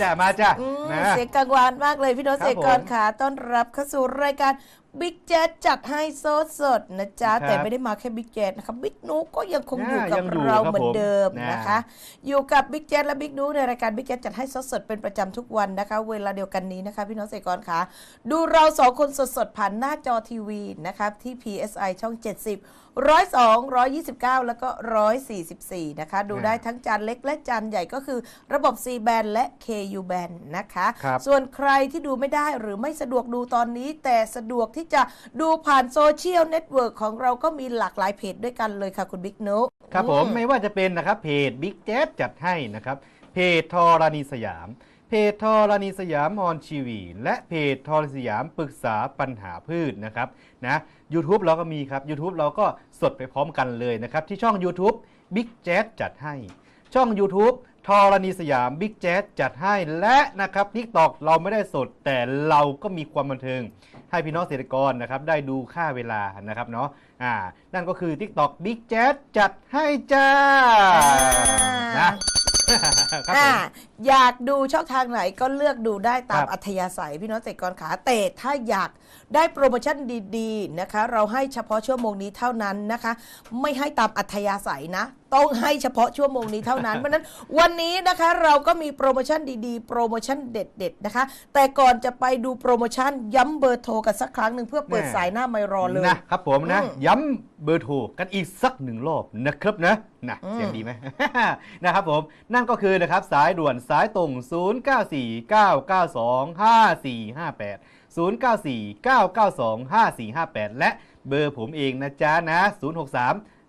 จ้ะมาจ้ะอืมนะ เสียงกังวานมากเลยพี่โน้ตครับเสกกรขาต้อนรับเข้าสู่รายการบิ๊กแจ๊จัดให้สดสดๆนะจ๊ะ ครับแต่ไม่ได้มาแค่บิ๊กแจ๊นะครับบิ๊กนุ๊กก็ยังคงอยู่อ่ากับยังอยู่เราครับเหมือนเดิมผมนะนะคะ อยู่กับบิ๊กแจ๊และบิ๊กนุ๊กในรายการบิ๊กแจ๊จัดให้สดสดๆเป็นประจำทุกวันนะคะ เวลาเดียวกันนี้นะคะพี่น้องเสกกรขาดูเราสองคนสดสดๆผ่านหน้าจอทีวีนะคะที่ PSI ช่อง 70 102 129 แล้วก็ 144 นะคะ ดูได้ทั้งจานเล็กและจานใหญ่ก็คือระบบ C band และ KU band นะคะ ครับ ส่วนใครที่ดูไม่ได้หรือไม่สะดวกดูตอนนี้ แต่สะดวกที่จะดูผ่านโซเชียลเน็ตเวิร์กของเราก็มีหลากหลายเพจด้วยกันเลยค่ะคุณบิ๊กนุครับผมไม่ว่าจะเป็นนะครับเพจบิ๊กแจ๊จัดให้นะครับเพจทอรานีสยาม เพจทอรานีสยามออนชีวี และเพจทอรานีสยามปรึกษาปัญหาพืชนะครับนะ YouTube เราก็มีครับ YouTube เราก็สดไปพร้อมกันเลยนะครับ ที่ช่อง YouTube Big Jazz จัดให้ ช่อง YouTube ทอรานีสยามบิ๊กแจ๊จัดให้และนะครับ TikTok เราไม่ได้สดแต่เราก็มีความบันเทิง ให้พี่น้องเกษตรกรนะครับได้ดูค่าเวลานะครับเนาะอ่านั่นก็คือ TikTok Big Jazz จัดให้จ้านะ ครับผอ่าม อยากดูช่องทางไหนก็เลือกดูได้ตามครับ อัธยาศัยพี่น้องเกษตรกรขาแต่ถ้าอยากได้โปรโมชั่นดีๆนะคะ เราให้เฉพาะชั่วโมงนี้เท่านั้นนะคะ ไม่ให้ตามอัธยาศัยนะ ต้องให้เฉพาะชั่วโมงนี้เท่านั้น เพราะฉะนั้นวันนี้นะคะเราก็มีโปรโมชั่นดีๆ โปรโมชั่นเด็ด ๆ นะคะ แต่ก่อนจะไปดูโปรโมชั่นย้ำเบอร์โทรกันสักครั้งหนึ่งเพื่อเปิดแน่ สายหน้าไม่รอเลย นะครับผมนะ อืมย้ำเบอร์โทรกันอีกสักหนึ่งรอบนะครับนะนะอืม เสียงดีไหม นะครับผมนั่นก็คือนะครับสายด่วนสายตรง 0949925458 0949925458 และเบอร์ผมเองนะจ๊ะนะ 063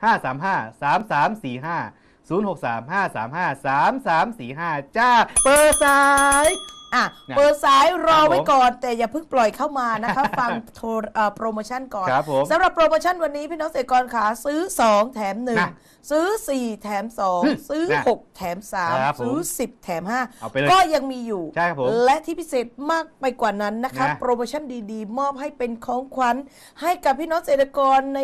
535 3345 063 535 3345 จ้า เปิดสาย อะนะเปิดสายรอไว้ครับผมก่อน แต่อย่าเพิ่งปล่อยเข้ามานะคะ ฟังโทรเอ่อโปรโมชั่นก่อนครับผมสำหรับโปรโมชั่นวันนี้พี่น้องเกษตรกรขาซื้อ 2 แถม นะ1 ซื้อ 4 แถม2ซื้อ นะ6 แถม ครับ3ผมซื้อ 10 แถม เอาไปเลย5 ก็ยังมีอยู่ ใช่ครับผมและที่พิเศษมากไปกว่านั้นนะคะ นะโปรโมชั่นดีๆ มอบให้เป็นของขวัญ ให้กับพี่น้องเกษตรกรใน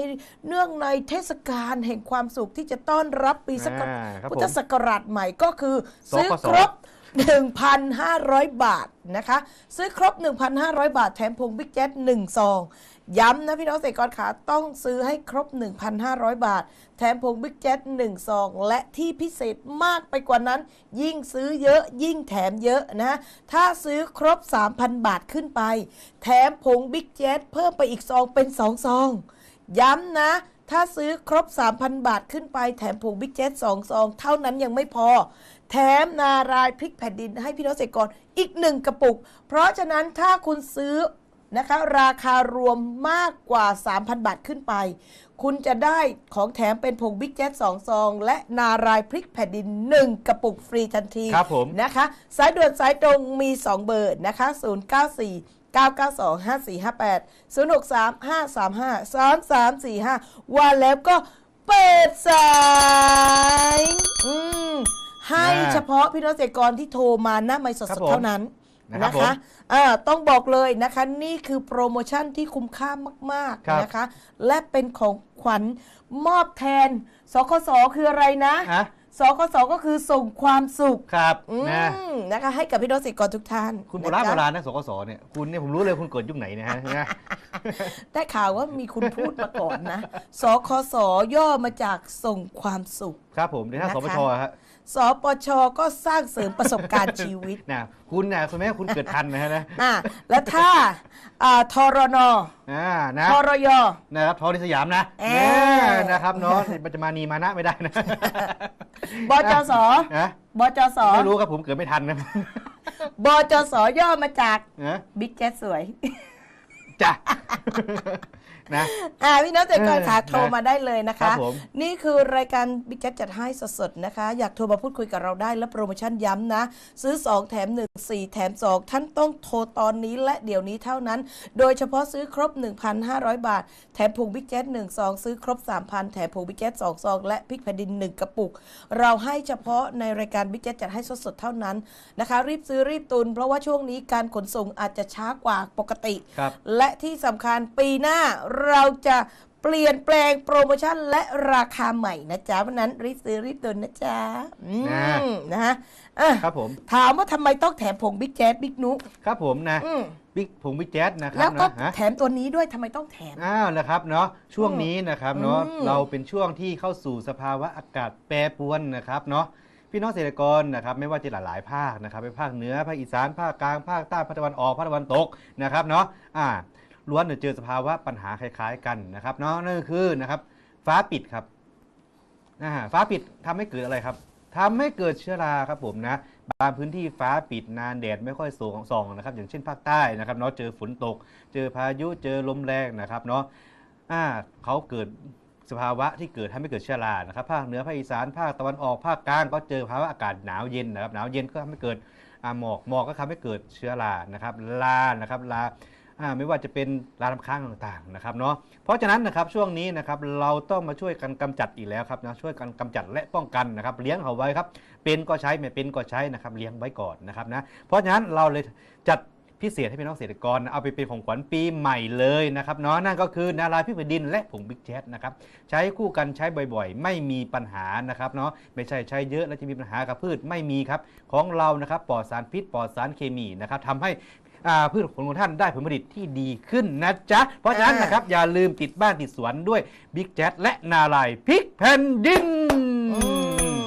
เนื่องในเทศกาลแห่งความสุขที่จะต้อนรับปีศักอ่าครับพุทผมธศักราชใหม่ก็คือ ซื้อสกสครบ 1,500 บาทนะคะ ซื้อครบ 1,500 บาทแถมพงบิ๊กแจ๊ด1ซอง ย้ำนะพี่น้องเกษตรกรขาต้องซื้อให้ครบ 1,500 บาท แถมพงบิ๊กแจ๊ด1ซอง และที่พิเศษมากไปกว่านั้น ยิ่งซื้อเยอะยิ่งแถมเยอะนะ ถ้าซื้อครบ 3,000 บาทขึ้นไป แถมผงบิ๊กแจ๊ดเพิ่มไปอีกซองเป็น2ซอง ย้ำนะถ้าซื้อครบ 3,000 บาทขึ้นไปแถมผงบิ๊กเจ็ตสองซอง เท่านั้นยังไม่พอ แถมนารายพริกแผ่นดินให้พี่น้องเกษตรกรอีกหนึ่งกระปุก เพราะฉะนั้นถ้าคุณซื้อนะคะราคารวมมากกว่า 3,000 บาทขึ้นไป คุณจะได้ของแถมเป็นผงบิ๊กเจ็ตสองซอง และนารายพริกแผ่นดิน 1 กระปุกฟรีทันทีครับผมนะคะ สายด่วนสายตรงมี 2 เบอร์นะคะ 094 992 5458 063 535 3345 ว่าแล้วก็เปิดสาย อืม ให้อ่าเฉพาะพี่น้องเกษตรกรที่โทรมาหน้าไม่สครับดผมๆเท่านั้นนะครับนะผมคะอ่าต้องบอกเลยนะคะนี่คือโปรโมชั่นที่คุ้มค่ามากครับ ๆนะคะ และเป็นของขวัญมอบแทนสคสคืออะไรนะฮะสคสก็คือส่งความสุขครับอืนะ มนะคะให้กับพี่น้องเกษตรกรทุกท่านคุณโบราณนะโบจ๊ะราณนะสกสเนี่ยคุณเนี่ยผมรู้เลยคุณเกิดยุคไหนนะฮะนะ ได้ข่าวว่ามีคุณพูดมาก่อนนะ สคสย่อมาจากส่งความสุข ครับผมเดี๋ยวถ้านะคะ สปชฮะ สปชก็สร้างเสริมประสบการณ์ชีวิตนะคุณนะคุณแม่คุณเกิดทันนะฮะนะอะและถ้าอ่าทรนอ่านะทรย นะครับทอที่สยามนะเอ่เนี่ยนะครับเนาะมันจะมานีมานะไม่ได้นะบจสนะบจสไม่รู้ครับผมเกิดไม่ทันนะบจสย่อมาจากนะบิ๊กแจ๊สสวย จ้ะ นะอ่าพี่น้องเกษตรกรขาเออโทรมาได้เลยนะครัคะบผมนี่คือรายการบิ๊กแจ๊สจัดให้สดๆนะคะ อยากโทรมาพูดคุยกับเราได้ และโปรโมชั่นย้ำนะ ซื้อ 2 แถม 1 4 แถม 2 ท่านต้องโทรตอนนี้และเดี๋ยวนี้เท่านั้น โดยเฉพาะซื้อครบ 1,500 บาท แถมผงบิ๊กแจ๊ส1ซองซื้อครบ 3,000 แถมผงบิ๊กแจ๊ส2ซองและพริกแผ่นดิน 1 กระปุก เราให้เฉพาะในรายการบิ๊กแจ๊สจัดให้สดๆเท่านั้นนะคะ รีบซื้อรีบตุน เพราะว่าช่วงนี้การขนส่งอาจจะช้ากว่าปกติครับและที่สำคัญปีหน้าเราจะปเปลี่ยนแปลงโปรโมชั่นและราคาใหม่นะจ๊ะวันนั้นรีบซื้อรีบตุนนะจ๊ะอืมนะนะฮะอะครับผม ถามว่าทำไมต้องแถมผงบิ๊กแจ๊ดบิ๊กนุครับผมนะอืมบิ๊กผงบิ๊กแจ๊ดนะครัแล้บวก็นะฮะ แถมตัวนี้ด้วยทำไมต้องแถม อ้าวนะครับเนาะช่วงนี้นะครับเนาะอืมเราเป็นช่วงที่เข้าสู่สภาวะอากาศแปรปรวนนะครับเนาะพี่น้องเกษตรกรนะครับไม่ว่าจะหลายๆภาคนะครับไปภาคเหนือภาคอีสานภาคกลางภาคใต้ภาคตะวันออกภาคตะวันตกนะครับเนาะอ่า ล้วนเจอสภาวะปัญหาคล้าย ๆ กันนะครับเนาะนั่นคือนะครับ ฟ้าปิดครับอ่าฟ้าปิดทำให้เกิดอะไรครับทำให้เกิดเชื้อราครับผมนะบางพื้นที่ฟ้าปิดนานแดดไม่ค่อยส่องส่องนะครับ อย่างเช่นภาคใต้นะครับเนาะเจอฝนตก เจอพายุเจอลมแรงนะครับเนาะอ่าเขาเกิดสภาวะที่เกิดทำให้เกิดเชื้อรานะครับภาคเหนือภาคอีสานภาคตะวันออกภาคกลางก็เจอภาวะอากาศหนาวเย็นนะครับหนาวเย็นก็ทำให้เกิดหมอกหมอกก็ทำให้เกิดเชื้อรานะครับลานะครับลาอ่า ไม่ว่าจะเป็นลานค้างต่างๆนะครับเนาะเพราะฉะนั้นนะครับช่วงนี้นะครับเราต้องมาช่วยกันกำจัดอีกแล้วครับนะช่วยกันกำจัดและป้องกันนะครับเลี้ยงเขาไว้ครับเป็นก็ใช้ไม่เป็นก็ใช้นะครับเลี้ยงไว้ก่อนนะครับนะเพราะฉะนั้นเราเลยจัดพิเศษให้พี่น้องเกษตรกรเอาไปเป็นของขวัญปีใหม่เลยนะครับเนาะนั่นก็คือนาลายพิบดินและผงบิ๊กแจ๊นะครับใช้คู่กันใช้บ่อยๆ ไม่มีปัญหานะครับเนาะไม่ใช่ใช้เยอะแล้วจะมีปัญหากับพืชไม่มีครับของเรานะครับปลอดสารพิษปลอดสารเคมีนะครับทำให้ อ่าพืชผลของท่านได้ผลผลิตที่ดีขึ้นนะจ๊ะ เพราะฉะนั้นนะครับ อย่าลืมติดบ้านติดสวนด้วยบิ๊กแจ๊และนาลายพริกแผ่นดินอื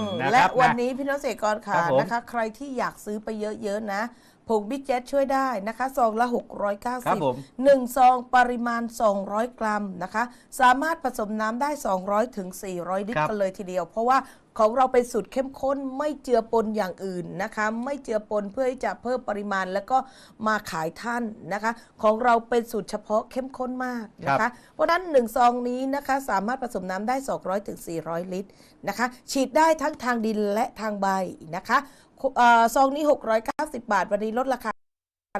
มนะและครับวันนะนี้พี่น้องเกษตรกรค่ะครับผมนะคะ ใครที่อยากซื้อไปเยอะๆนะผงบิ๊กแจ๊ช่วยได้นะคะซองละครับผม690หนึ่งซองปริมาณ 200 กรัมนะคะ สามารถผสมน้ำได้ 200ถึง400 ลิตครัรบกันเลยทีเดียว เพราะว่า ของเราเป็นสูตรเข้มข้นไม่เจือปนอย่างอื่นนะคะ ไม่เจือปนเพื่อที่จะเพิ่มปริมาณแล้วก็มาขายท่านนะคะ ของเราเป็นสูตรเฉพาะเข้มข้นมากนะคะ เพราะนั้น1ซองนี้นะคะสามารถผสมน้ำได้ 200ถึง400ลิตรนะคะ ฉีดได้ทั้งทางดินและทางใบนะคะเอ่อซองนี้ 690 บาท วันนี้ลดราคา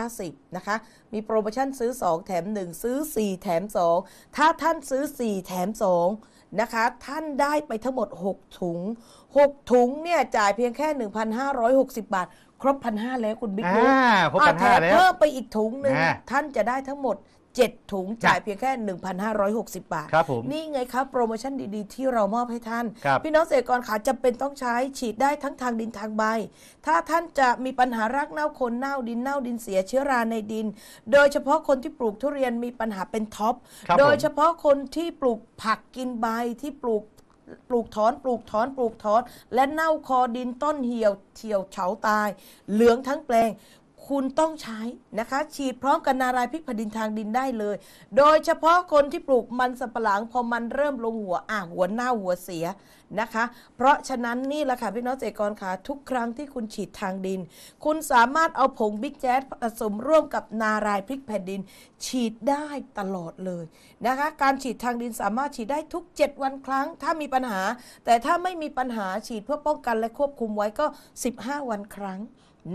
50นะคะ มีโปรโมชั่นซื้อ 2 แถม 1 ซื้อ 4 แถม 2 ถ้าท่านซื้อ 4 แถม 2 นะคะ ท่านได้ไปทั้งหมด 6 ถุง 6 ถุงเนี่ยจ่ายเพียงแค่ 1,560 บาท ครบ1,500แล้วคุณบิ๊กอ่าบุ๊กครบอะพันแถห้ามแล้ว เพิ่มไปอีกถุงหนึ่งอ่า ท่านจะได้ทั้งหมด 7 ถุงจ่ายเพียงแค่ 1,560 บาท ครับผม นี่ไงครับ โปรโมชั่นดีๆ ที่เรามอบให้ท่าน ครับพี่น้องเกษตรกรขาจำเป็นต้องใช้ฉีดได้ทั้งทางดินทางใบ ถ้าท่านจะมีปัญหารากเน่าโคนเน่าดินเน่าดินเสียเชื้อราในดิน โดยเฉพาะคนที่ปลูกทุเรียนมีปัญหาเป็นท็อป ครับโดยผมเฉพาะคนที่ปลูกผักกินใบที่ปลูกปลูกถอน ปลูกถอน ปลูกถอน และเน่าคอดินต้นเหี่ยวเหี่ยวเฉาตาย เหลืองทั้งแปลง คุณต้องใช้นะคะ ฉีดพร้อมกับนารายพริกแผ่นดินทางดินได้เลย โดยเฉพาะคนที่ปลูกมันสำปะหลังพอมันเริ่มลงหัวอะหัวเน่าหัวเสียนะคะ เพราะฉะนั้นนี่แหละค่ะพี่น้องเกษตรกรค่ะทุกครั้งที่คุณฉีดทางดิน คุณสามารถเอาผงบิ๊กแจ๊สผสมร่วมกับนารายพริกแผ่นดิน ฉีดได้ตลอดเลยนะคะ การฉีดทางดินสามารถฉีดได้ทุก 7 วันครั้ง ถ้ามีปัญหา แต่ถ้าไม่มีปัญหาฉีดเพื่อป้องกันและควบคุมไว้ก็ 15 วันครั้ง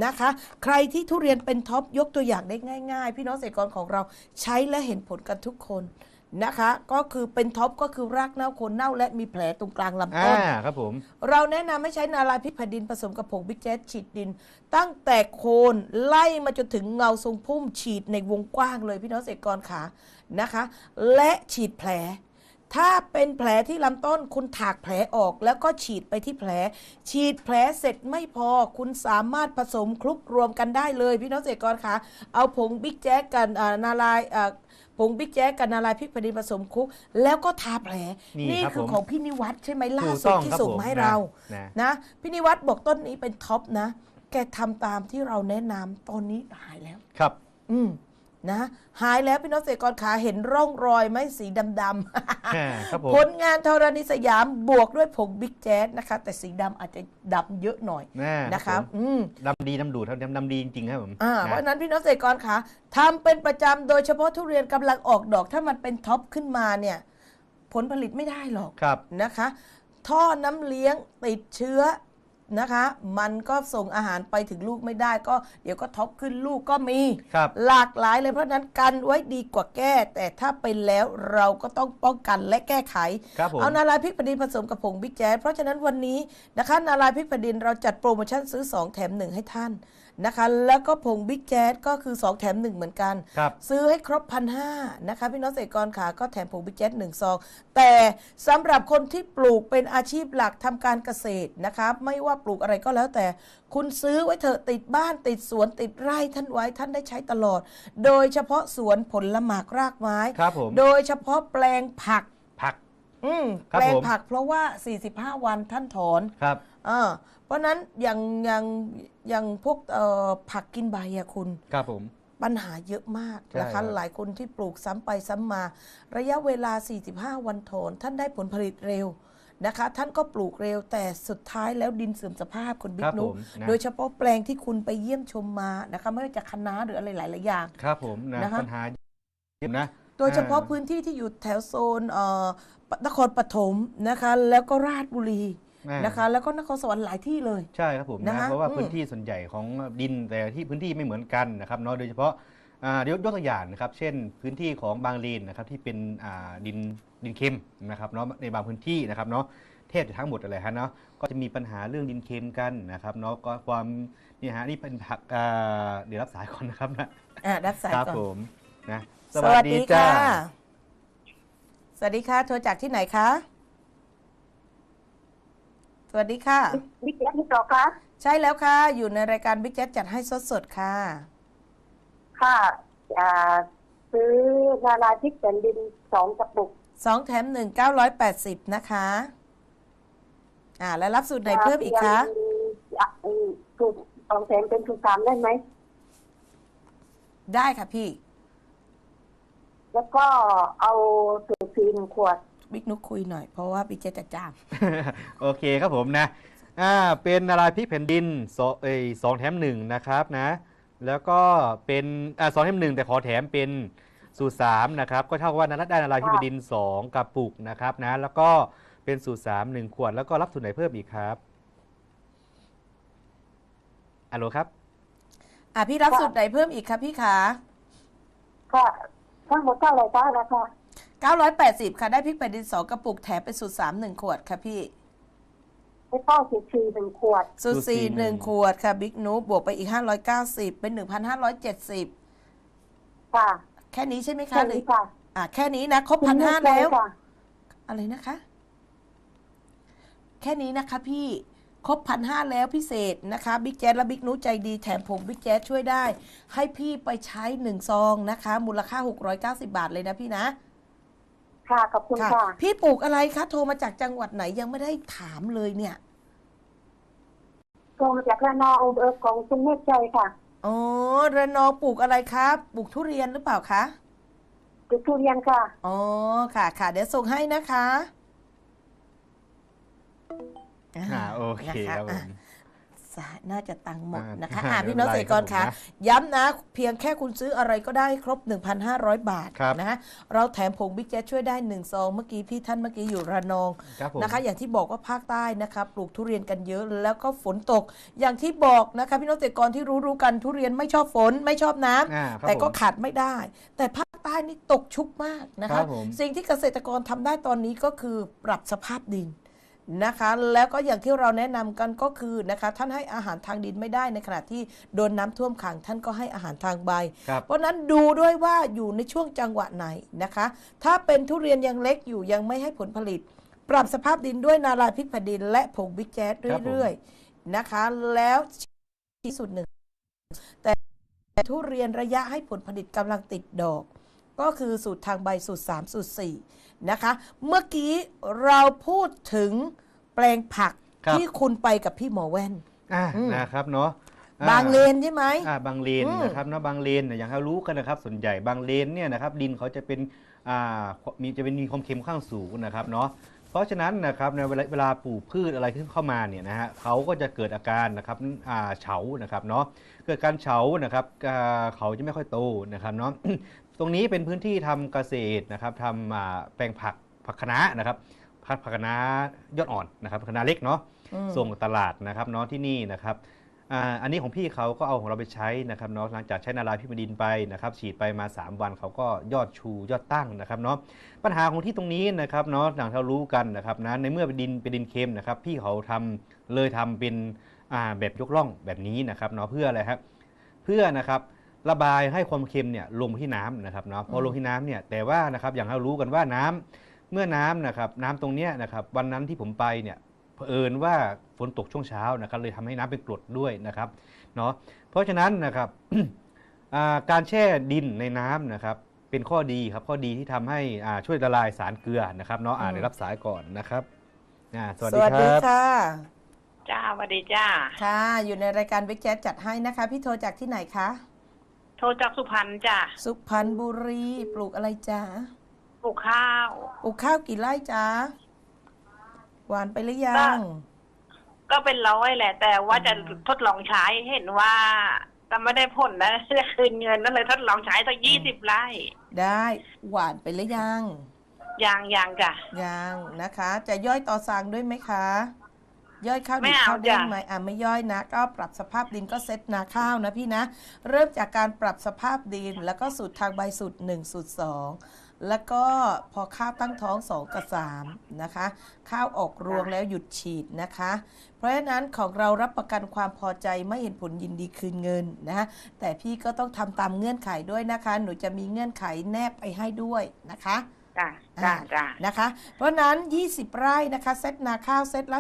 นะคะ ใครที่ทุเรียนเป็นท็อปยกตัวอย่างได้ง่ายๆ พี่น้องเกษตรกรของเราใช้และเห็นผลกันทุกคนนะคะ ก็คือเป็นท็อปก็คือรากเน่าโคนเน่าและมีแผลตรงกลางลำอ่าต้น ครับผม เราแนะนำให้ใช้นาลายพริกแผ่นดินผสมกับผงบิ๊กแจ๊สฉีดดิน ตั้งแต่โคนไล่มาจนถึงเงาทรงพุ่มฉีดในวงกว้างเลยพี่น้องเกษตรกรขานะคะ และฉีดแผล ถ้าเป็นแผลที่ลำต้นคุณถากแผลออกแล้วก็ฉีดไปที่แผล ฉีดแผลเสร็จไม่พอคุณสามารถผสมคลุกรวมกันได้เลยพี่น้องเกษตรกรคะเอาผงบิ๊กแจ๊กกันอ่านาลายอ่าผงบิ๊กแจ๊กกับนาลายพริกแผ่นดินผสมคลุก แล้วก็ทาแผล นี่ครับคือผมของพี่นิวัฒน์ใช่ไหมล่าถูกสุดต้องที่ครับส่งผมมาให้นะเรานะนะพี่นิวัฒน์บอกต้นนี้เป็นท็อปนะ แกทำตามที่เราแนะนำตอนนี้หายแล้วครับ อืม นะหายแล้วพี่น้องเกษตรกรขาเห็นร่องรอยไหมสีดำอ่าครับผม ๆผลงานธรณีสยามบวกด้วยผงบิ๊กแจ๊สนะคะ แต่สีดำอาจจะดำเยอะหน่อยอ่านะคะรับผมอืม ดำดีดำดูดครับดำดีจริงๆครับผมอ่านะเพราะฉะนั้นพี่น้องเกษตรกรคะทำเป็นประจำโดยเฉพาะทุเรียนกำลังออกดอกถ้ามันเป็นท็อปขึ้นมาเนี่ย ผลผลิตไม่ได้หรอกครับ นะคะ ท่อน้ำเลี้ยงติดเชื้อ นะคะ มันก็ส่งอาหารไปถึงลูกไม่ได้ก็เดี๋ยวก็ท็อปขึ้นลูกก็มี ครับ หลากหลายเลยเพราะฉะนั้นกันไว้ดีกว่าแก้ แต่ถ้าเป็นแล้วเราก็ต้องป้องกันและแก้ไข ครับผม เอานาลายพริกแผ่นดินผสมกับผงบิ๊กแจ๊สเพราะฉะนั้นวันนี้นะคะนาลายพริกแผ่นดินเราจัดโปรโมชั่นซื้อ 2 แถม 1 ให้ท่าน นะคะ แล้วก็ผงบิ๊กแจ๊ดก็คือ 2 แถม 1 เหมือนกัน ครับ ซื้อให้ครบพันห้านะคะ พี่น้องเกษตรกรขาก็แถมผงบิ๊กแจ๊ดหนึ่งซอง แต่สำหรับคนที่ปลูกเป็นอาชีพหลักทำการเกษตรนะคะไม่ว่าปลูกอะไรก็แล้วแต่ คุณซื้อไว้เถอะติดบ้านติดสวนติดไร่ท่านไว้ท่านได้ใช้ตลอด โดยเฉพาะสวนผลหมากรากไม้ ครับผม โดยเฉพาะแปลงผัก ผัก อืมครับแปลงผม ผักเพราะว่า 45 วันท่านถอน ครับอ่า เพราะนั้นอย่างอย่างอย่างพวกเอ่อผักกินใบอะคุณ ครับผม ปัญหาเยอะมากใช่นะครัคะบ หลายคนที่ปลูกซ้ำไปซ้ำมา ระยะเวลา 45 วันถอนท่านได้ผลผลิตเร็วนะคะ ท่านก็ปลูกเร็วแต่สุดท้ายแล้วดินเสื่อมสภาพคุณบิ๊ครักบนุผมนะโดยเฉพาะแปลงที่คุณไปเยี่ยมชมมานะคะไม่ว่าจะคะน้าหรืออะไรหลายๆอย่าง ครับผมนะนะคะ ปัญหาเยอะนะโดยเฉพาะอ่าพื้นที่ที่อยู่แถวโซนเอ่อนครปฐมนะคะ แล้วก็ราชบุรีอ่า นะคะ แล้วก็นครสวรรค์หลายที่เลย ใช่ครับผมนะนะคะเพราะว่าอืม พื้นที่ส่วนใหญ่ของดินแต่ที่พื้นที่ไม่เหมือนกันนะครับเนาะโดยเฉพาะอ่าเดี๋ยวยกตัวอย่างนะครับ เช่นพื้นที่ของบางเลนนะครับที่เป็นอ่าดินดินเค็มนะครับเนาะในบางพื้นที่นะครับเนาะแทบจะทั้งหมดอะไรฮะเนาะก็จะมีปัญหาเรื่องดินเค็มกันนะครับเนาะก็ความนี่ฮะนี่เป็นผักอ่าเดี๋ยวรับสายก่อนนะครับนะอะรับสายครับก่อนผมนะ สวัสดีค่ะ สวัสดีค่ะโทรจากที่ไหนคะส วัสดีค่ะบิ๊กแจ๊ที่ต่อคะใช่แล้วค่ะ อยู่ในรายการบิ๊กแจ๊จัดให้สดๆค่ะ ค่ะอ่าซื้อนาราทิพย์แผ่นดินสองกระปุกสองแถมหนึ่งเก้าร้อยแปดสิบนะคะ อ่า แล้วรับสูตรไหนเพิ่มอีกคะยังอ่อืมสูตรสองแสนเป็นสูตรสามได้ไหม ได้ค่ะพี่ แล้วก็เอาสูตรสี่หนึ่งขวด บิ๊กนุกคุยหน่อย เพราะว่าบิ๊กแจ๊จะจ้าง โอเคครับผมนะอ่าเป็นนาราพริกแผ่นดินสองเอยสองแถมหนึ่งนะครับนะแล้วก็เป็นอ่าสองแถมหนึ่งแต่ขอแถมเป็นสูตรสามนะครับก็เท่ากับว่านาราได้นาราพริกแผ่นดินสองกระปุกนะครับนะแล้วก็เป็นสูตรสามหนึ่งขวดแล้วก็รับสูตรไหนเพิ่มอีกครับอัลโหลครับอะพี่รับค่ะสูตรไหนเพิ่มอีกคะพี่ขา ค่ะทั้งหมดเท่าไหร่คะราคา 980 ค่ะ ได้พริกแผ่นดินสองกระปุกแถมเป็นสูตร3 1ขวดค่ะพี่ไม่ต้องสูตรสี่หนึ่งขวด สูตรสูตรสี่4หนึ่ง1ขวดค่ะบิ๊กนุบวกไปอีก 590 เป็น 1,570 ค่ะแค่นี้ใช่ไหมคะแค่หรือนี้ค่ะอะ แค่นี้นะ ครบพันห้าแล้ว ค่ะอะไรนะคะ แค่นี้นะคะพี่ครบพันห้าแล้วพิเศษนะคะบิ๊กแจ๊และบิ๊กนุใจดีแถมผมบิ๊กแจ๊ช่วยได้ ให้พี่ไปใช้หนึ่งซองนะคะ มูลค่า 690 บาทเลยนะพี่นะ ค่ะขอบคุณค่ะค่ะ พี่ปลูกอะไรคะโทรมาจากจังหวัดไหนยังไม่ได้ถามเลยเนี่ยโทรมาจากระนองอำเภอของคุณเมฆใจค่ะอ๋อระนองปลูกอะไรครับปลูกทุเรียนหรือเปล่าคะจุดทุเรียนค่ะอ๋อค่ะค่ะ เดี๋ยวส่งให้นะคะอ่าโอเคครับผม สายน่าจะตังค์หมดอ่านนะคะไม่อ่าเป็นไรพี่น้องเกษตรกรครัคะบผมนะย้ำนะ เพียงแค่คุณซื้ออะไรก็ได้ครบ 1,500 บาทครับนะฮะเราแถมผงบิ๊กแจ๊ช่วยได้1ซองเมื่อกี้พี่ท่านเมื่อกี้อยู่ระนองครับผมนะคะ อย่างที่บอกว่าภาคใต้นะคะปลูกทุเรียนกันเยอะแล้วก็ฝนตก อย่างที่บอกนะคะพี่น้องเกษตรกรที่รู้รู้ๆกันทุเรียนไม่ชอบฝนไม่ชอบน้ำอ่าครับแต่ก็ผมขาดไม่ได้ แต่ภาคใต้นี่ตกชุกมากนะครัคะบผมสิ่งที่เกษตรกรทำได้ตอนนี้ก็คือปรับสภาพดิน นะคะ แล้วก็อย่างที่เราแนะนำกันก็คือนะคะท่านให้อาหารทางดินไม่ได้ในขณะที่โดนน้ำท่วมขังท่านก็ให้อาหารทางใบครับเพราะฉะนั้นดูด้วยว่าอยู่ในช่วงจังหวะไหนนะคะ ถ้าเป็นทุเรียนยังเล็กอยู่ยังไม่ให้ผลผลิต ปรับสภาพดินด้วยนาลายพริกแผ่นดิน และผงบิ๊กแจ๊สเรื่อยๆนะคะ แล้วที่สุดหนึ่งแต่ทุเรียนระยะให้ผลผลิตกำลังติดดอก ก็คือสูตรทางใบสูตร 3 สูตร 4 นะคะ เมื่อกี้เราพูดถึงแปลงผักครับ ที่คุณไปกับพี่หมอแว่น อ่าอืม นะครับเนาะอ่บางเลนใช่ไหม อ่าบางเลนอืม นะครับเนาะบางเลนเนี่ยอย่างเรารู้กันนะครับส่วนใหญ่บางเลนเนี่ยนะครับดินเขาจะเป็นอ่ามีจะเป็นมีความเค็มข้างสูงนะครับเนาะเพราะฉะนั้นนะครับในเวลาเวลาปลูกพืชอะไรขึ้นเข้ามาเนี่ยนะฮะเขาก็จะเกิดอาการนะครับอ่าเฉานะครับเนาะเกิดการเฉานะครับอ่าเขาจะไม่ค่อยโตนะครับเนาะ ตรงนี้เป็นพื้นที่ทำเกษตรนะครับทำอ่าแปลงผักผักคะน้านะครับผักผักคะน้ายอดอ่อนนะครับผักคะน้าเล็กเนาะอืมส่งตลาดนะครับเนาะที่นี่นะครับอ่าอันนี้ของพี่เขาก็เอาของเราไปใช้นะครับเนาะหลังจากใช้นาราพิบดินไปนะครับฉีดไปมา 3 วันเขาก็ยอดชูยอดตั้งนะครับเนาะปัญหาของที่ตรงนี้นะครับเนาะอย่างที่เรารู้กันนะครับนะในเมื่อเป็นดินเป็นดินเค็มนะครับ พี่เขาทำเลยทำเป็นอ่าแบบยกล่องแบบนี้นะครับเนาะเพื่ออะไรครับเพื่อนะครับ ระบายให้ความเค็มเนี่ยลงที่น้ำนะครับเนาะพอลงที่น้ำเนี่ยแต่ว่านะครับอย่างเรารู้กันว่าน้ำเมื่อน้ำนะครับน้ำตรงเนี้ยนะครับวันนั้นที่ผมไปเนี่ยเผอิญว่าฝนตกช่วงเช้านะครับเลยทำให้น้ำเป็นกรดด้วยนะครับเนาะเพราะฉะนั้นนะครับ อ่าการแช่ดินในน้ำนะครับเป็นข้อดีครับข้อดีที่ทำให้อ่าช่วยละลายสารเกลือนะครับเนาะอ่าอืม ได้รับสายก่อนนะครับอ่าสวัสสดีวัสคดีรับค่ะ จ้าสวัสดีจ้า ค่ะ อยู่ในรายการบิ๊กแจ๊จัดให้นะคะ พี่โทรจากที่ไหนคะ โทรจากสุพรรณจ้าสุพรรณบุรีปลูกอะไรจ๊ะปลูกข้าวปลูกข้าวกี่ไร่จ๊ะหวานไปหรือยัก็งก็เป็นร้อยแหละ แต่ว่าจะอืมทดลองใช้เห็นว่าก็ไม่ได้ผลนะจะคืนเงินนั่นเลยทดลองใช้สักยี่สิบไร่ ได้ หวานไปหรือยังยางยางจ้ะยังนะคะ จะย่อยต่อสางด้วยไหมคะ ย่อยข้าวไม่ดิบเอาข้าวเด้งจ้ะ ไหมอะไม่ย่อยนะ ก็ปรับสภาพดินก็เซตนาข้าวนะพี่นะ เริ่มจากการปรับสภาพดิน แล้วก็สูตรทางใบสูตร1สูตร2 แล้วก็พอข้าวตั้งท้อง 2 กับ 3 นะคะ ข้าวออกรวงแล้วหยุดฉีดนะคะ เพราะฉะนั้นของเรารับประกันความพอใจไม่เห็นผลยินดีคืนเงินนะคะแต่พี่ก็ต้องทำตามเงื่อนไขด้วยนะคะ หนูจะมีเงื่อนไขแนบไปให้ด้วยนะคะ จ้ะจ้ะอ่าจ้ะนะคะ เพราะฉะนั้น 20 ไร่นะคะ เซตนาข้าวเซตละ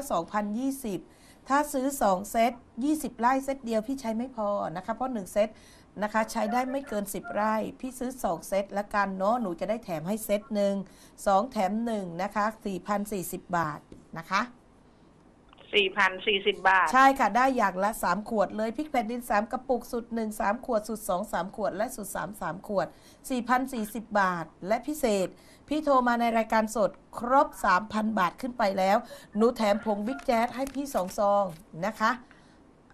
2,020 ถ้าซื้อ 2 เซต 20 ไร่เซตเดียวพี่ใช้ไม่พอนะคะ เพราะ 1 เซตนะคะใช้ได้ไม่เกิน 10 ไร่ พี่ซื้อ 2 เซตละกันเนาะหนูจะได้แถมให้เซตหนึ่ง2 แถม1นะคะ4,040 บาทนะคะ สี่พันสี่สิบบาท ใช่ค่ะ ได้อย่างละ 3 ขวดเลยพริกแผ่นดิน 3 กระปุกสุด 1 3 ขวด สุด 2 3 ขวด และสุด 3 3 ขวด 4,040 บาท และพิเศษ พี่โทรมาในรายการสดครบ 3,000 บาทขึ้นไปแล้ว หนูแถมผงบิ๊กแจ๊ดให้พี่สองซองนะคะ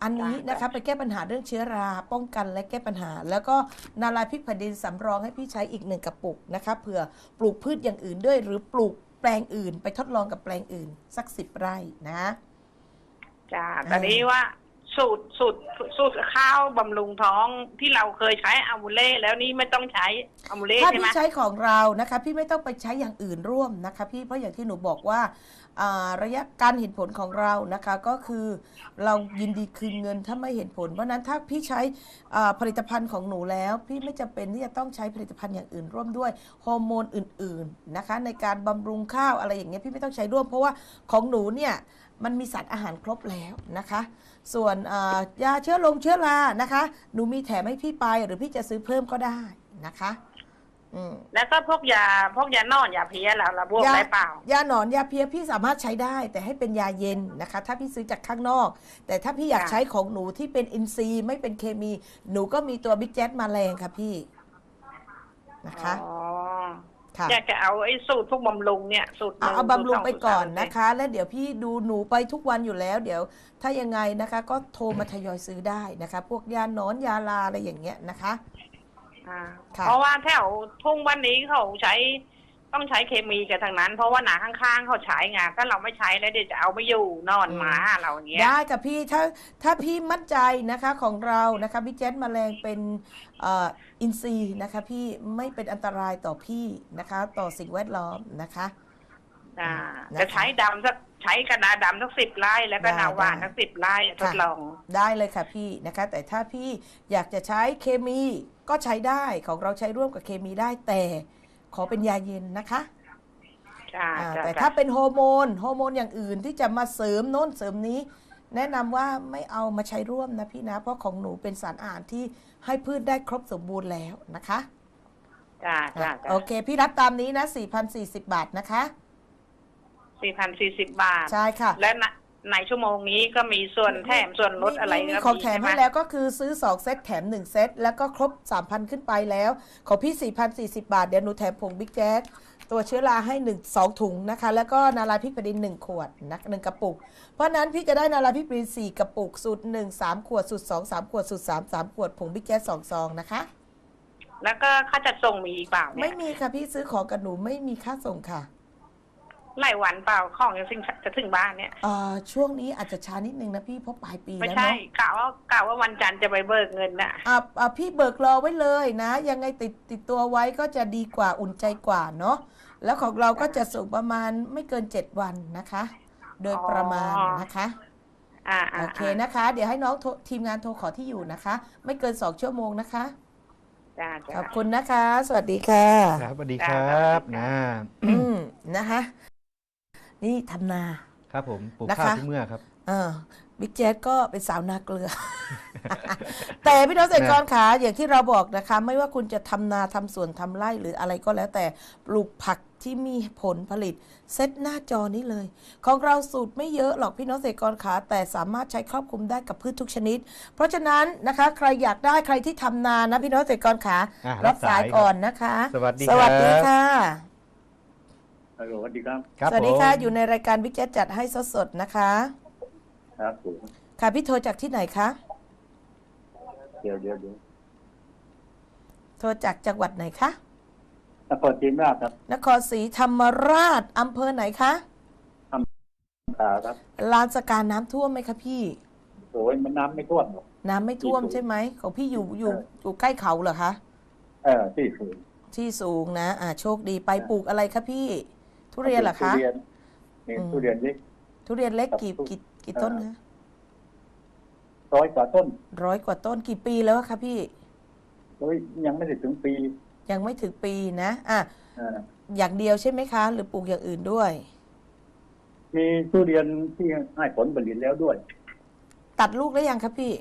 อันนี้นะคะไปแก้ปัญหาเรื่องเชื้อราป้องกันและแก้ปัญหา แล้วก็นาลายพริกแผ่นดินสำรองให้พี่ใช้อีกหนึ่งกระปุกนะคะเผื่อปลูกพืชอย่างอื่นด้วยหรือปลูกแปลงอื่น ไปทดลองกับแปลงอื่นสักสิบไร่นะ จ้ะเออแต่นี้ว่าสูตรสูตรสูตรข้าวบำรุงท้องที่เราเคยใช้อามูเล่แล้วนี่ไม่ต้องใช้อามูเล่ถ้าใช่ไหมพี่ใช้ของเรานะคะ พี่ไม่ต้องไปใช้อย่างอื่นร่วมนะคะ พี่เพราะอย่างที่หนูบอกว่า อ่าระยะการเห็นผลของเรานะคะก็คือเรายินดีคืนเงินถ้าไม่เห็นผล เพราะฉะนั้นถ้าพี่ใช้อ่าผลิตภัณฑ์ของหนูแล้ว พี่ไม่จำเป็นที่จะต้องใช้ผลิตภัณฑ์อย่างอื่นร่วมด้วยฮอร์โมนอื่นๆนะคะในการบำรุงข้าวอะไรอย่างเงี้ยพี่ไม่ต้องใช้ร่วม เพราะว่าของหนูเนี่ยมันมีสารอาหารครบแล้วนะคะ ส่วนอ่ายาเชื้อลงเชื้อรานะคะ หนูมีแถมให้พี่ไปหรือพี่จะซื้อเพิ่มก็ได้นะคะ อืมแล้วก็พวกยาพวกยานอนยาเพลียเราเราบวกยาได้เปล่า ยาหนอนยาเพลียพี่สามารถใช้ได้ แต่ให้เป็นยาเย็นนะคะ ถ้าพี่ซื้อจากข้างนอก แต่ถ้าพี่อยากค่ะ ใช้ของหนูที่เป็นอินทรีย์ไม่เป็นเคมี หนูก็มีตัวบิ๊กแจ๊มาแรงค่ะพี่นะคะอ๋อค่ะ อยากจะเอาไอ้สูตรพวกบำรุงเนี่ยสูตรหเอานึ่งเอาบำรุงสูตสไปก่อนสูตรสามนะคะ แล้วเดี๋ยวพี่ดูหนูไปทุกวันอยู่แล้ว เดี๋ยวถ้ายังไงนะคะ ก็โทรมาทยอยซื้อได้นะคะ พวกยาหนอนยาลาอะไรอย่างเงี้ยนะคะ อ่าค่ะ เพราะว่าแถวทุ่งบ้านนี้เขาใช้ต้องใช้เคมีกันทางนั้น เพราะว่าหนาข้างๆเขาใช้ไงถ้าเราไม่ใช้แล้วเดี๋ยวจะเอาไม่อยู่นอนหมาเราอย่างเงี้ย ได้ค่ะพี่ถ้าถ้าพี่มั่นใจนะคะของเรานะคะบิ๊กแจ๊แมลงเป็นเอ่ออินทรีย์นะคะพี่ไม่เป็นอันตรายต่อพี่นะคะ ต่อสิ่งแวดล้อมนะคะ อ่านะคะจะใช้ดำสักใช้กระดาษดำสักสิบไร่แล้วก็ได้นาหวานได้ สักสิบไร่ทดลอง ได้เลยค่ะพี่นะคะ แต่ถ้าพี่อยากจะใช้เคมี ก็ใช้ได้ของเราใช้ร่วมกับเคมีได้แต่ขอเป็นยาเย็นนะคะจ้าอ่าจ้าแต่จ้าถ้าเป็นฮอร์โมนฮอร์โมนอย่างอื่นที่จะมาเสริมโน้นเสริมนี้ แนะนำว่าไม่เอามาใช้ร่วมนะพี่นะ เพราะของหนูเป็นสารอาหารที่ให้พืชได้ครบสมบูรณ์แล้วนะคะจ้าจ้าโอเค พี่รับตามนี้นะ4,040 บาทนะคะ สี่พันสี่สิบบาท ใช่ค่ะ และใน ในชั่วโมงนี้ก็มีส่วนแถมส่วนลดอะไรมีมีก็ของแถมช่ไให้แล้วก็คือซื้อ 2 เซตแถม 1 เซต แล้วก็ครบ 3,000 ขึ้นไปแล้ว ของพี่ 4,040 บาท เดี๋ยวหนูแถมผงบิ๊กแจ๊สตัวเชื้อราให้1 2 ถุงนะคะ แล้วก็นาลายพริกแผ่นดิน 1 ขวดนะหนึ่งกระปุก เพราะฉะนั้นพี่จะได้นาลายพริกแผ่นดิน4กระปุกสูตร1 3 ขวดสูตร2 3 ขวดสูตร3 3 ขวดผงบิ๊กแจ๊ส2ซองนะคะ แล้วก็ค่าจัดส่งมีอีกเปล่าเนี่ย ไม่มีค่ะพี่ซื้อของกับหนูไม่มีค่าส่งค่ะ ไล่วันเปล่าของจะถึงจะถึงบ้านเนี่ยเอ่อช่วงนี้อาจจะช้านิดนึงนะพี่เพราะปลายปีไม่แล้วใช่เนาะกะว่ากะว่าวันจันทร์จะไปเบิกเงินน่ะ อะอะพี่เบิกรอไว้เลยนะ ยังไงติดติดตัวไว้ก็จะดีกว่าอุ่นใจกว่าเนาะแล้วของเราก็จะส่งประมาณไม่เกิน 7 วันนะคะ โดยประมาณอ๋อนะคะ อ่าอ่าโอเคนะคะ เดี๋ยวให้น้องโทรทีมงานโทรขอที่อยู่นะคะ ไม่เกิน2ชั่วโมงนะคะ จ้าจ้า ขอบคุณนะคะ สวัสดีค่ะ ครับสวัสดีครับนะ อืมนะคะ นี่ทำนา ครับผมปลูกนะคะข้าวทุกเมื่อครับ เออบิ๊กแจ๊ดก็เป็นสาวนาเกลือ แต่พี่น้องเกษตรกรขาอย่างที่เราบอกนะคะ ไม่ว่าคุณจะทำนาทำสวนทำไร่หรืออะไรก็แล้วแต่ปลูกผักที่มีผลผลิต เซตหน้าจอนี้เลย ของเราสูตรไม่เยอะหรอกพี่น้องเกษตรกรขาแต่สามารถใช้ครอบคลุมได้กับพืชทุกชนิด เพราะฉะนั้นนะคะ ใครอยากได้ใครที่ทำนานะพี่น้องเกษตรกรขาอะรับสายรับสายก่อนนะคะ สวัสดีสวัสดีครับ ค่ะ ฮัลโหลสวัสดีครับ ครับสวัสดีค่ะผมอยู่ในรายการบิ๊กแจ๊ดจัดให้สดๆนะคะ ครับผมค่ะพี่โทรจากที่ไหนคะเดี๋ยวเดี๋ยวเดี๋ยวโทรจากจังหวัดไหนคะนครศรีธรรมราชครับนครศรีธรรมราชอำเภอไหนคะขาครับลานสการน้ำท่วมไหมคะพี่ โอ้ยมันน้ำไม่ท่วมหรอก น้ำไม่ท่วมที่สูงใช่ไหมของพี่อยู่อยู่เอออยู่ใกล้เขาเหรอคะเออที่สูงที่สูงนะ อ่าโชคดีไปปลูกอะไรคะพี่ ทุเรียนเหรอคะทุเรียนนี่อืมทุเรียนเล็กทุเรียนเล็กครับกี่ทุกี่กี่เออต้นคะร้อยกว่าต้น ร้อยกว่าต้นกี่ปีแล้วอะคะพี่โอ้ยยังไม่ได้ถึงปี ยังไม่ถึงปีนะอะเอออย่างเดียวใช่ไหมคะ หรือปลูกอย่างอื่นด้วย มีทุเรียนที่ให้ผลผลิตแล้วด้วย ตัดลูกได้ยังคะพี่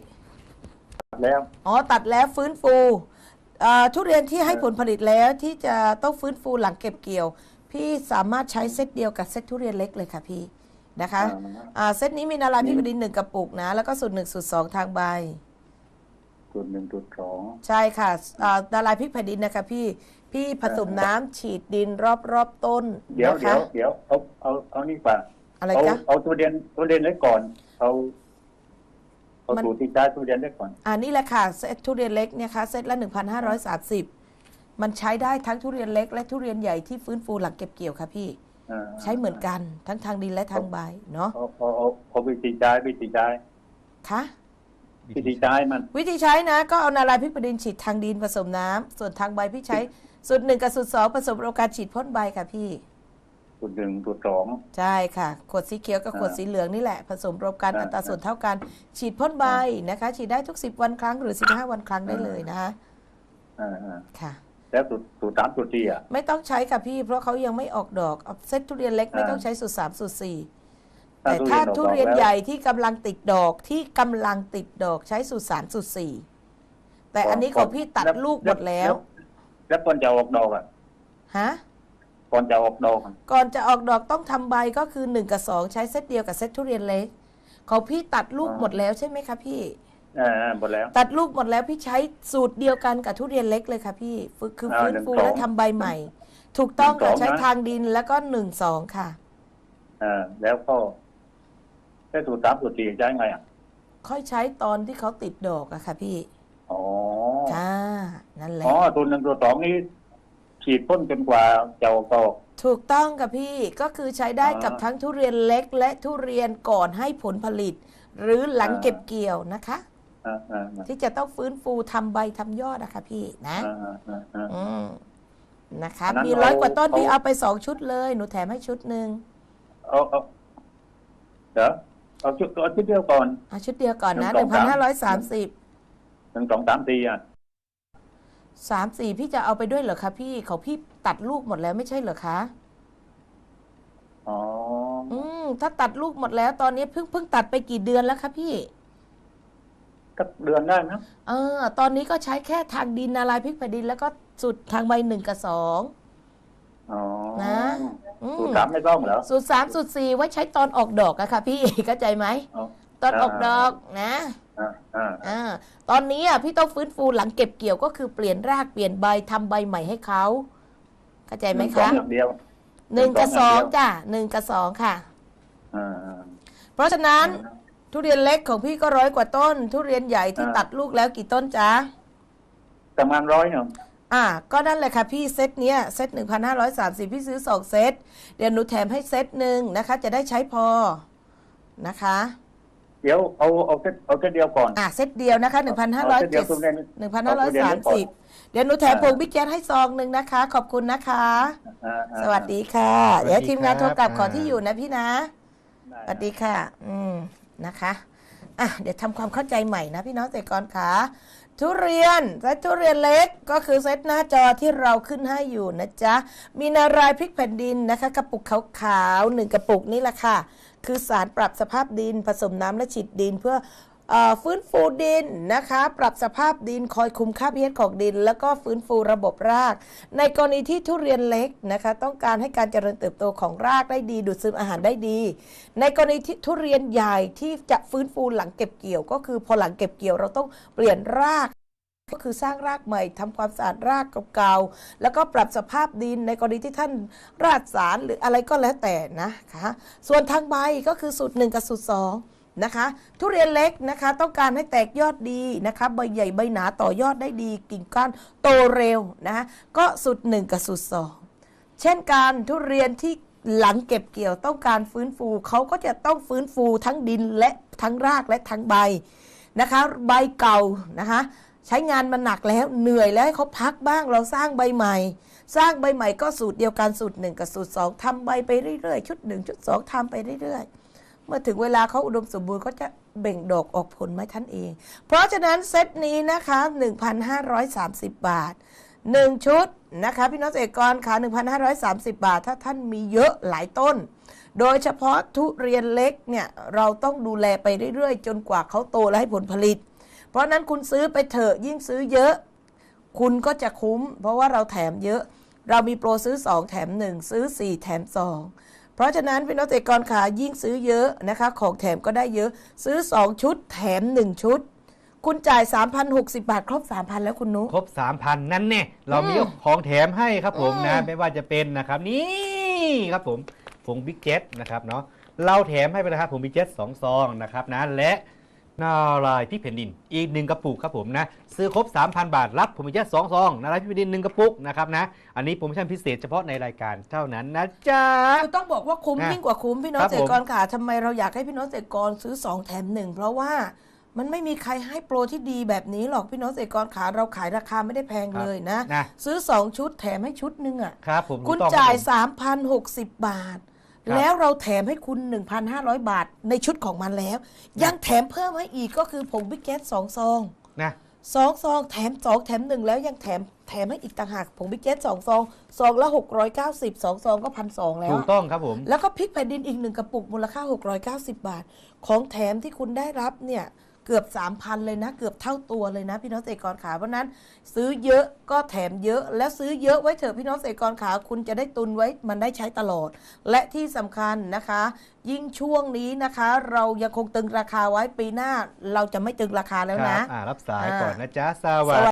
แล้ว อ๋อ ตัดแล้วฟื้นฟูอ่าทุเรียนที่ให้เออผลผลิตแล้วที่จะต้องฟื้นฟูหลังเก็บเกี่ยว พี่สามารถใช้เซตเดียวกับเซตทุเรียนเล็กเลยค่ะพี่นะคะอ่าอ่าเซตนี้มีนาลายพิกดินหนึ่งกระปุกนะ แล้วก็สูตรหนึ่งสูตรสองทางใบจุดหนึ่งจุดสองใช่ค่ะอ่านาลายพริกแผ่นดินนะคะพี่พี่ผสมน้ำฉีดดินรอบรอบๆต้นเดี๋ยวนะเดี๋ยคะ วเดี๋ยวเอาเอาเอานี่ป่ะอะไรเอาคะเอาทุเรียนทุเรียนเล็กก่อน เอาเอามัน สูตรที่ใช้ทุเรียนเล็กก่อนอ่านี่แหละค่ะเซตทุเรียนเล็กเนี่ยค่ะเซตละ 1,530 มันใช้ได้ทั้งทุเรียนเล็ก และทุเรียนใหญ่ที่ฟื้นฟูหลังเก็บเกี่ยวค่ะพี่อ่าใช้เหมือนกันทั้งทางดินและทางใบเนาะเอาเอาเอาเอาวิธีใช้วิธีใช้คะวิธีใช้มัน วิธีใช้นะ ก็เอานาลายพริกแผ่นดินฉีดทางดินผสมน้ำส่วนทางใบพี่ใช้สูตรหนึ่งกับสูตรสองผสมโรการฉีดพ่นใบค่ะพี่จุดหนึ่งจุดสองใช่ค่ะ ขวดสีเขียวกับอ่าขวดสีเหลืองนี่แหละ ผสมรวมกันอ่าอัตราส่วนเท่ากัน ฉีดพ่นใบนะคะ ฉีดได้ทุก10วันครั้งหรือ15วันครั้งได้เลยนะคะอ่าอ่าค่ะ แล้วสูตรสูตรสามสูตรสี่อะ ไม่ต้องใช้ค่ะพี่ เพราะเขายังไม่ออกดอกเอาเซตทุเรียนเล็กไม่อ่าต้องใช้สูตรสามสูตรสี่ถ้าแต่ถ้าทุทุเรีเรียยนนออกดอกแล้ว ใหญ่ที่กำลังติดดอกที่กำลังติดดอกใช้สูตรสามสูตรสี่แต่อันนี้ของพี่ตัดลูกหมดแล้วแล้วก่อนจะออกดอกอะฮะก่อนจะออกดอกอะก่อนจะออกดอกต้องทำใบก็คือ1กับ2ใช้เซตเดียวกับเซตทุเรียนเล็กของพี่ตัดลูกหมดแล้วใช่ไหมคะพี่ อ่าอ่าหมดแล้ว ตัดลูกหมดแล้วพี่ใช้สูตรเดียวกันกับทุเรียนเล็กเลยค่ะพี่ฝึกคืออ่าฟื้นฟูหนึ่งสองและทำใบใหม่ ถูกต้องหนึ่ค่ะงสองใช้นะทางดินแล้วก็หนึ่งสองค่ะ อ่าแล้วก็แล้วสูตรสามสูตรสี่ใช้ไงอะค่อยใช้ตอนที่เขาติดดอกอะค่ะพี่อ๋อค่ะนั่นแหละอ๋อสูตรหนึ่งสูตรสองนี้ฉีดพ่นจนกว่าจะออกดอก ถูกต้องค่ะพี่ก็คือใช้ได้อ่ากักับทั้งทุเรียนเล็ก และทุเรียนก่อนให้ผลผลิต หรือหลังอ่า เก็บเกี่ยวนะคะอ่าอ่าอ่า ที่จะต้องฟื้นฟูทำใบทำยอดอะค่ะพี่นะอ่าอ่าอ่าอ่าอืมนะคะอันนั้นมีร้อยกว่าต้นเอาพี่เอาไปสองชุดเลย หนูแถมให้ชุดหนึ่งเอาเอาเดี๋ยวเอาชุดเอาชุดเดียวก่อนเอาชุดเดียวก่อนนะหหนึ่นึ่งงสพัอนงห้าร้อยสาสามมสิบหนึ่งสองสามสี่อะสามสี่พี่จะเอาไปด้วยเหรอคะพี่เขาพี่ตัดลูกหมดแล้วไม่ใช่เหรอคะอ๋ออืมถ้าตัดลูกหมดแล้วตอนนี้เพิ่งเพิ่งตัดไปกี่เดือนแล้วคะพี่ ก็เดือนได้นะเออ ตอนนี้ก็ใช้แค่ทางดินนาลายพริกแผ่นดิน แล้วก็สุดทางใบหนึ่งกับสองอ๋อนะอืมสูตรสามไม่ต้องเหรอ สูตรสามสูตรสี่ไว้ใช้ตอนออกดอกอะค่ะพี่ เข้าใจไหมอ๋อ ตอนออกดอกนะ อ่าอ่าอ่าตอนนี้อะพี่ต้องฟื้นฟูหลังเก็บเกี่ยวก็คือเปลี่ยนรากเปลี่ยนใบทำใบใหม่ให้เขาเข้าใจไหมนึ่งสอคะงอย่างเดียว หนึ่งกับหนึ่งสสอองงอย่างเดียวจ้ะหนึ่งกับสองค่ะ อ่าอ่าเพราะฉะนั้น ทุเรียนเล็กของพี่ก็ร้อยกว่าต้น ทุเรียนใหญ่ที่อ่า ตัดลูกแล้วกี่ต้นจ๊ะ ประมาณร้อยหนึ่งอ่า ก็นั่นแหละค่ะพี่เซตเนี้ยเซต1,530 พี่ซื้อ 2 เซต เดี๋ยวหนูแถมให้เซตหนึ่งนะคะ จะได้ใช้พอนะคะ เดี๋ยวเอาเอาเส้นเอาเส้นเดียวก่อน อ่าเซตเดียวนะคะเอาเส้นเดียวตรงนี้1,570เดี๋ยวหนูแถมผงบิ๊กแจ๊ให้ซองหนึ่งนะคะ ขอบคุณนะคะ อ่าอ่าสวัสดีค่ะ สวัสดีเดี๋ยวทีมงานโทรกลับครับ ขอที่อยู่นะพี่นะได้สวัสดีค่ะ อืม นะคะอะเดี๋ยวทำความเข้าใจใหม่นะพี่น้องเกษตรกรขาทุเรียนเซตทุเรียนเล็กก็คือเซตหน้าจอที่เราขึ้นให้อยู่นะจ๊ะ มีนารายพริกแผ่นดินนะคะ กระปุกขาวๆหนึ่งกระปุกนี่แหละค่ะ คือสารปรับสภาพดินผสมน้ำและฉีดดินเพื่อ ฟื้นฟูดินนะคะ ปรับสภาพดินคอยคุมค่า pH ของดิน แล้วก็ฟื้นฟูระบบราก ในกรณีที่ทุเรียนเล็กนะคะ ต้องการให้การเจริญเติบโตของรากได้ดี ดูดซึมอาหารได้ดี ในกรณีที่ทุเรียนใหญ่ที่จะฟื้นฟูหลังเก็บเกี่ยว ก็คือพอหลังเก็บเกี่ยวเราต้องเปลี่ยนรากก็คือสร้างรากใหม่ทำความสะอาดรากเก่าๆ แล้วก็ปรับสภาพดินในกรณีที่ท่านราดสารหรืออะไรก็แล้วแต่นะคะ ส่วนทางใบก็คือสูตรหนึ่งกับสูตรสอง นะคะ ทุเรียนเล็กนะคะ ต้องการให้แตกยอดดีนะคะใบใหญ่ใบหนาต่อยอดได้ดีกิ่งก้านโตเร็วนะคะก็สูตรหนึ่งกับสูตรสองเช่นการทุเรียนที่หลังเก็บเกี่ยวต้องการฟื้นฟูเขาก็จะต้องฟื้นฟูทั้งดินและทั้งรากและทั้งใบนะคะใบเก่านะคะใช้งานมันหนักแล้วเหนื่อยแล้วให้เขาพักบ้างเราสร้างใบใหม่ สร้างใบใหม่ก็สูตรเดียวกันสูตรหนึ่งกับสูตรสองทำใบไปเรื่อยๆ ชุดหนึ่งชุดสองทำไปเรื่อยๆ มื่อถึงเวลาเขาอุดมสมบูรณ์ก็จะเบ่งดอกออกผลมาท่านเอง เพราะฉะนั้นเซตนี้นะคะ 1,530 บาท 1 ชุดนะคะพี่น้องเกษตรกรค่ะ1,530 บาท ถ้าท่านมีเยอะหลายต้น โดยเฉพาะทุเรียนเล็กเนี่ยเราต้องดูแลไปเรื่อยๆ จนกว่าเขาโตและให้ผลผลิต เพราะฉะนั้นคุณซื้อไปเถอะยิ่งซื้อเยอะ คุณก็จะคุ้ม เพราะว่าเราแถมเยอะ เรามีโปรซื้อ 2 แถม 1 ซื้อ 4 แถม 2 เพราะฉะนั้นพี่น้องเกษตรกรขายิ่งซื้อเยอะนะคะ ของแถมก็ได้เยอะ ซื้อ 2 ชุดแถม 1 ชุด คุณจ่าย 3,060 บาท ครบ 3,000 แล้วคุณนุ ครบ 3,000 นั่นเนี่ยเรามีอืมของแถมให้ครับผมนะอืมไม่ว่าจะเป็นนะครับ นี่ครับผมผงบิ๊กเจ็ตนะครับเนาะเราแถมให้ไปนะครับผงบิ๊กเจ็ตสองซองนะครับนะและ นารายพริกแผ่นดิน อีกหนึ่งกระปุกครับผมนะซื้อครบ 3,000 บาทรับผงบิ๊กเจ็ตสองซองนารายพริกแผ่นดินหนึ่งกระปุกนะครับนะอันนี้โปรโมชั่นพิเศษเฉพาะในรายการเท่านั้นนะจ๊ะ คือต้องบอกว่าคุ้มนะยิ่งกว่าคุ้มพี่น้องครับเกษตรกรค่ะทำไมเราอยากให้พี่น้องเกษตรกรซื้อ 2 แถม1เพราะว่ามันไม่มีใครให้โปรที่ดีแบบนี้หรอกพี่น้องเกษตรกรขาเราขายราคาไม่ได้แพงเลยนะ นะซื้อ 2 ชุดแถมให้ชุดหนึ่งอะ ครับผมคุณถูกต้องจ่ายครับผม3,060 บาท ครับ แล้วเราแถมให้คุณ 1,500 บาทในชุดของมันแล้ว ยังแถมเพิ่มให้อีกก็คือผงบิ๊กแก๊สสองซองนะสองซองแถมสองแถมหนึ่งแล้วยังแถมแถมให้อีกต่างหากผงบิ๊กแก๊สสองซองซองละ690สองซองก็พันสองแล้วถูกอะ ต้องครับผม แล้วก็พริกแผ่นดินอีกหนึ่งกระปุกมูลค่า 690 บาท ของแถมที่คุณได้รับเนี่ย เกือบ 3,000 เลยนะ เกือบเท่าตัวเลยนะ พี่น้องเกษตรกรขาเพราะฉะนั้น ซื้อเยอะก็แถมเยอะแล้วซื้อเยอะไว้เถอะพี่น้องเกษตรกรขาคุณจะได้ตุนไว้มันได้ใช้ตลอด และที่สำคัญนะคะ ยิ่งช่วงนี้นะคะ เรายังคงตึงราคาไว้ปีหน้าเราจะไม่ตึงราคาแล้วครันะบอ่ารับสายอ่าก่อนนะจ๊ะสวัสดี